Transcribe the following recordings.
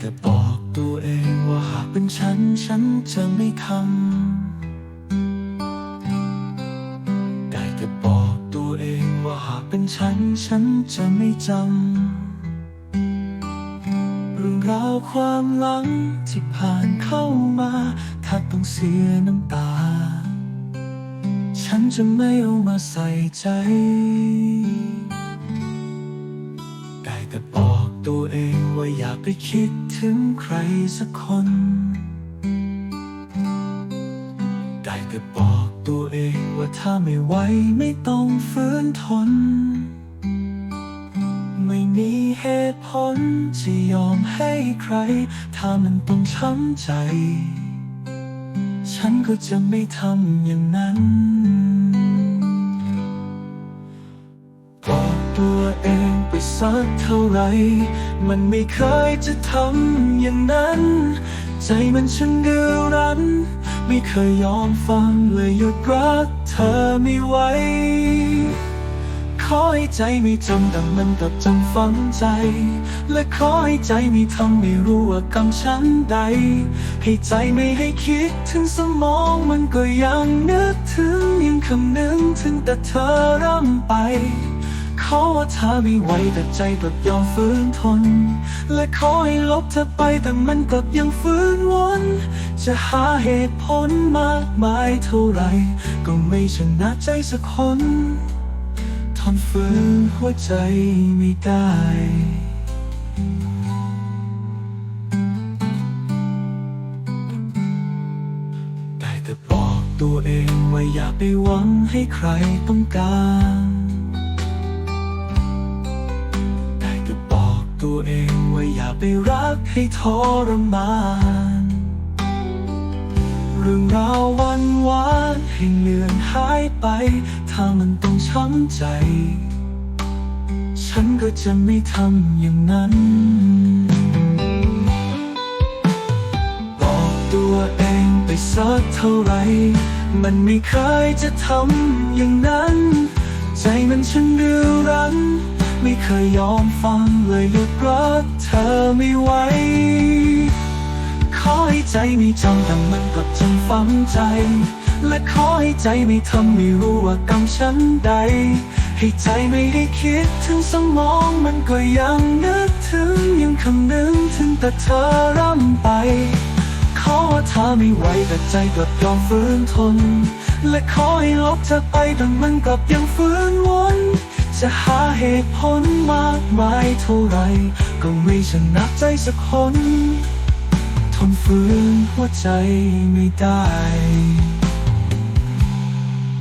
แต่บอกตัวเองว่าหากเป็นฉัน ฉันจะไม่ทำได้แต่บอกตัวเองว่าหากเป็นฉัน ฉันจะไม่จำเรื่องราวความหลังที่ผ่านเข้ามาถ้าต้องเสียน้ำตา ฉันจะไม่เอามาใส่ใจ ตัวเองว่าอย่าไปคิดถึงใครสักคน ได้แต่บอกตัวเองว่าถ้าไม่ไหวไม่ต้องฝืนทน ไม่มีเหตุผลจะยอมให้ใคร ถ้ามันต้องช้ำใจ ฉันก็จะไม่ทำอย่างนั้นบอกตัวเอง สักเท่าไหรมันไม่เคยจะทำอย่างนั้น ใจมันช่างดื้อรั้น ไม่เคยยอมฟังเลยหยุดรักเธอไม่ไหวขอให้ใจไม่จมแต่มันกับจำฝังใจ และขอให้ใจไม่ทำไม่รู้ว่ากรรมฉันใด ให้ใจไม่ให้คิดถึงสมองมันก็ยังนึกถึงยังคำนึงถึงแต่เธอร่ำไป ขอว่าเธอไม่ไหวแต่ใจกลับยอมฝืนทน และขอให้ลบเธอไปแต่มันกลับยังฟื้นวน จะหาเหตุผลมากมายเท่าไร ก็ไม่ชนะใจสักคนทนฝืนหัวใจไม่ได้แต่บอกตัวเองว่าอย่าไปหวังให้ใครต้องการ ตัวเองว่าอย่าไปรักให้ทรมาน เรื่องราววันวานให้เลือนหายไป ถ้ามันต้องช้ำใจ ฉันก็จะไม่ทำอย่างนั้น บอกตัวเองไปสักเท่าไร มันไม่เคยจะทำอย่างนั้น ใจมันช่างดื้อรั้น ไม่เคยยอมฟังเลยหยุดรักเธอไม่ไหวขอให้ใจไม่จำแต่มันกลับจำฝังใจ และขอให้ใจไม่ทำไม่รู้ว่ากรรมฉันใด ให้ใจไม่ได้คิดถึงสมองมันก็ยังนึกถึงยังคำนึงถึงแต่เธอร่ำไปขอว่าเธอไม่ไหวแต่ใจกลับยอมฝืนทน และขอให้ลบเธอไปแต่มันกลับยังฟื้นวน จะหาเหตุผลมากมายเท่าไร ก็ไม่ชนะใจสักคน ทนฝืนหัวใจไม่ได้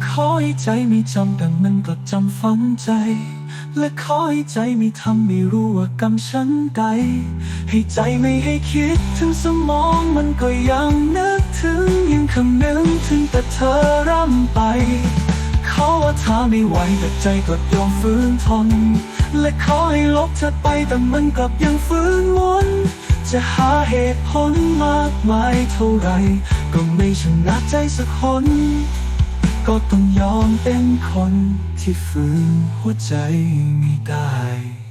ขอให้ใจไม่จำแต่มันกลับจำฝังใจ และขอให้ใจไม่ทำไม่รู้ว่ากรรมฉันใด ให้ใจไม่ให้คิดถึงสมองมันก็ยังนึกถึงยังคำนึงถึงแต่เธอร่ำไป ขอว่าเธอไม่ไหวแต่ใจก็ยอมฝืนทน และขอให้ลบเธอไปแต่มันกลับยังฟื้นวนจะหาเหตุผลมากมายเท่าไร ก็ไม่ชนะใจสักคน ก็ต้องยอมเป็นคนที่ฝืนหัวใจไม่ได้